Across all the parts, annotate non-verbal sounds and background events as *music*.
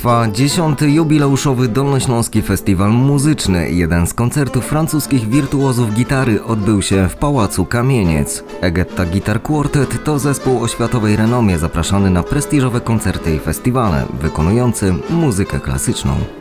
Trwa dziesiąty jubileuszowy Dolnośląski Festiwal Muzyczny. Jeden z koncertów francuskich wirtuozów gitary odbył się w Pałacu Kamieniec. Egetta Guitar Quartet to zespół o światowej renomie zapraszany na prestiżowe koncerty i festiwale, wykonujący muzykę klasyczną.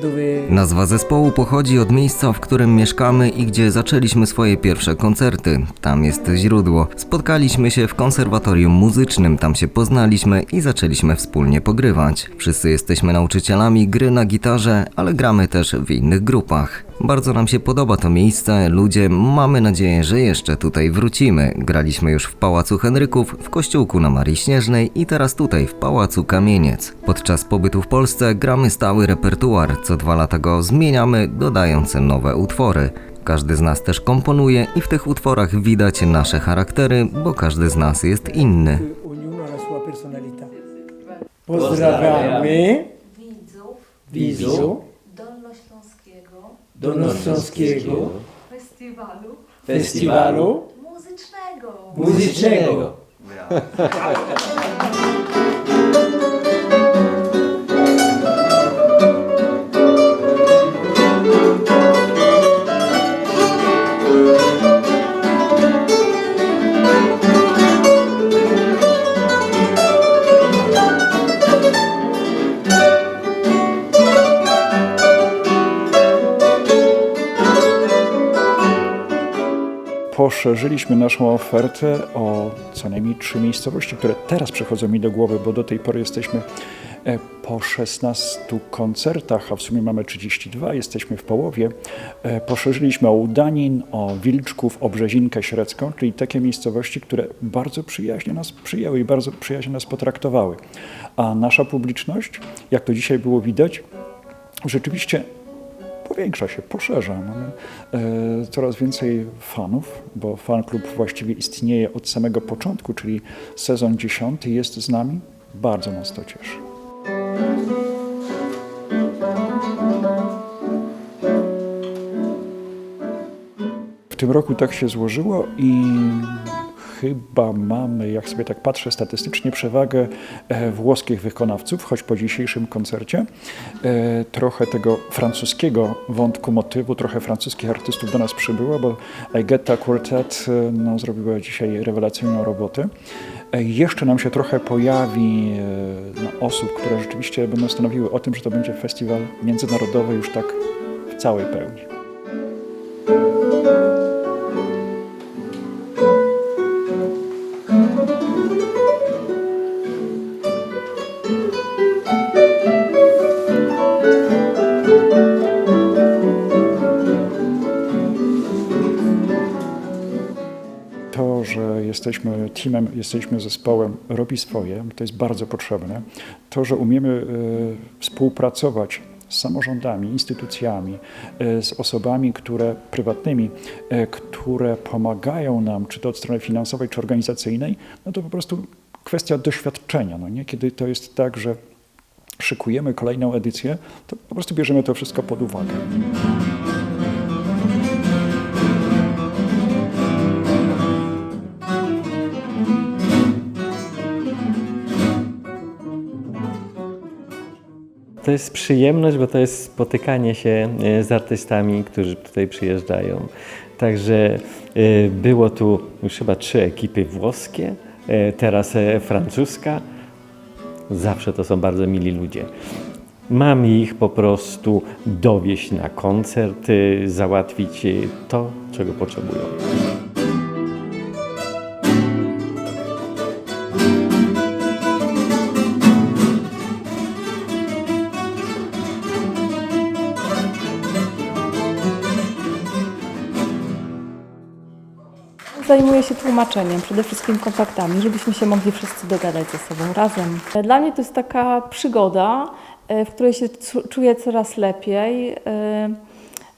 Dove Nazwa zespołu pochodzi od miejsca, w którym mieszkamy i gdzie zaczęliśmy swoje pierwsze koncerty. Tam jest źródło. Spotkaliśmy się w konserwatorium muzycznym, tam się poznaliśmy i zaczęliśmy wspólnie pogrywać. Wszyscy jesteśmy nauczycielami gry na gitarze, ale gramy też w innych grupach. Bardzo nam się podoba to miejsce, ludzie, mamy nadzieję, że jeszcze tutaj wrócimy. Graliśmy już w Pałacu Henryków, w Kościółku na Marii Śnieżnej i teraz tutaj w Pałacu Kamieniec. Podczas pobytu w Polsce gramy stały repertuar, co dwa lata go zmieniamy, dodając nowe utwory. Każdy z nas też komponuje i w tych utworach widać nasze charaktery, bo każdy z nas jest inny. Pozdrawiamy widzów widzów Dolnośląskiego Dolnośląskiego Festiwalu Festiwalu Muzycznego. Muzycznego. Poszerzyliśmy naszą ofertę o co najmniej trzy miejscowości, które teraz przychodzą mi do głowy, bo do tej pory jesteśmy e, po 16 koncertach, a w sumie mamy 32, jesteśmy w połowie. E, Poszerzyliśmy o Udanin, o Wilczków, o Brzezinkę Średzką, czyli takie miejscowości, które bardzo przyjaźnie nas przyjęły i bardzo przyjaźnie nas potraktowały. A nasza publiczność, jak to dzisiaj było widać, rzeczywiście powiększa się, poszerza. Mamy e, coraz więcej fanów, bo fan klub właściwie istnieje od samego początku, czyli sezon dziesiąty jest z nami. Bardzo nas to cieszy. W tym roku tak się złożyło i chyba mamy, jak sobie tak patrzę statystycznie, przewagę e, włoskich wykonawców, choć po dzisiejszym koncercie e, trochę tego francuskiego wątku, motywu, trochę francuskich artystów do nas przybyło, bo Aigetta Quartet e, no, zrobiła dzisiaj rewelacyjną robotę. Jeszcze nam się trochę pojawi no, osób, które rzeczywiście będą stanowiły o tym, że to będzie festiwal międzynarodowy już tak w całej pełni. Jesteśmy teamem, jesteśmy zespołem, robi swoje, to jest bardzo potrzebne. To, że umiemy e, współpracować z samorządami, instytucjami, e, z osobami, które prywatnymi, e, które pomagają nam, czy to od strony finansowej, czy organizacyjnej, no to po prostu kwestia doświadczenia. No nie? Kiedy to jest tak, że szykujemy kolejną edycję, to po prostu bierzemy to wszystko pod uwagę. To jest przyjemność, bo to jest spotykanie się e, z artystami, którzy tutaj przyjeżdżają. Także e, było tu już chyba trzy ekipy włoskie, e, teraz francuska. Zawsze to są bardzo mili ludzie. Mam ich po prostu dowieść na koncert, załatwić to, czego potrzebują. Zajmuję się tłumaczeniem, przede wszystkim kontaktami, żebyśmy się mogli wszyscy dogadać ze sobą razem. Dla mnie to jest taka przygoda e, w której się czuję coraz lepiej. e,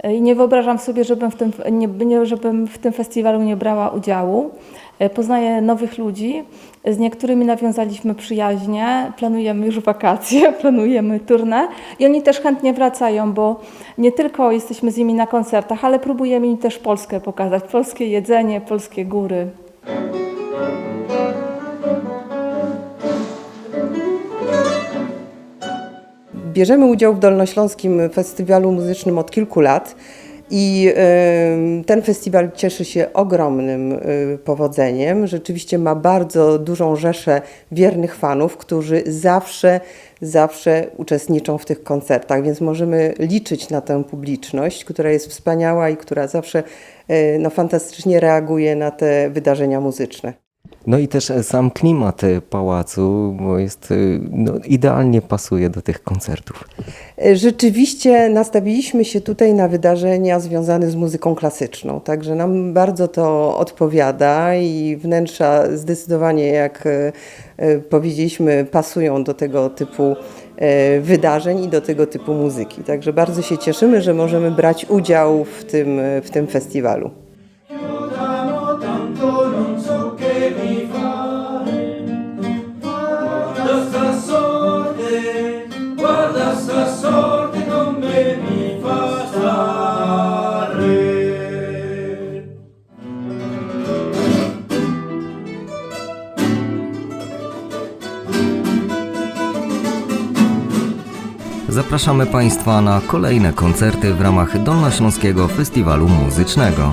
e, I nie wyobrażam sobie, żebym w, tym, nie, żebym w tym festiwalu nie brała udziału. E, Poznaję nowych ludzi, z niektórymi nawiązaliśmy przyjaźnie, planujemy już wakacje, *laughs* planujemy turnę. I oni też chętnie wracają, bo nie tylko jesteśmy z nimi na koncertach, ale próbujemy im też Polskę pokazać, polskie jedzenie, polskie góry. Bierzemy udział w Dolnośląskim Festiwalu Muzycznym od kilku lat i ten festiwal cieszy się ogromnym y, powodzeniem. Rzeczywiście ma bardzo dużą rzeszę wiernych fanów, którzy zawsze, zawsze uczestniczą w tych koncertach, więc możemy liczyć na tę publiczność, która jest wspaniała i która zawsze y, no, fantastycznie reaguje na te wydarzenia muzyczne. No i też e, sam klimat e, pałacu, bo jest, e, no, idealnie pasuje do tych koncertów. Rzeczywiście nastawiliśmy się tutaj na wydarzenia związane z muzyką klasyczną, także nam bardzo to odpowiada i wnętrza zdecydowanie, jak powiedzieliśmy, pasują do tego typu wydarzeń i do tego typu muzyki. Także bardzo się cieszymy, że możemy brać udział w tym, w tym festiwalu. Zapraszamy Państwa na kolejne koncerty w ramach Dolnośląskiego Festiwalu Muzycznego.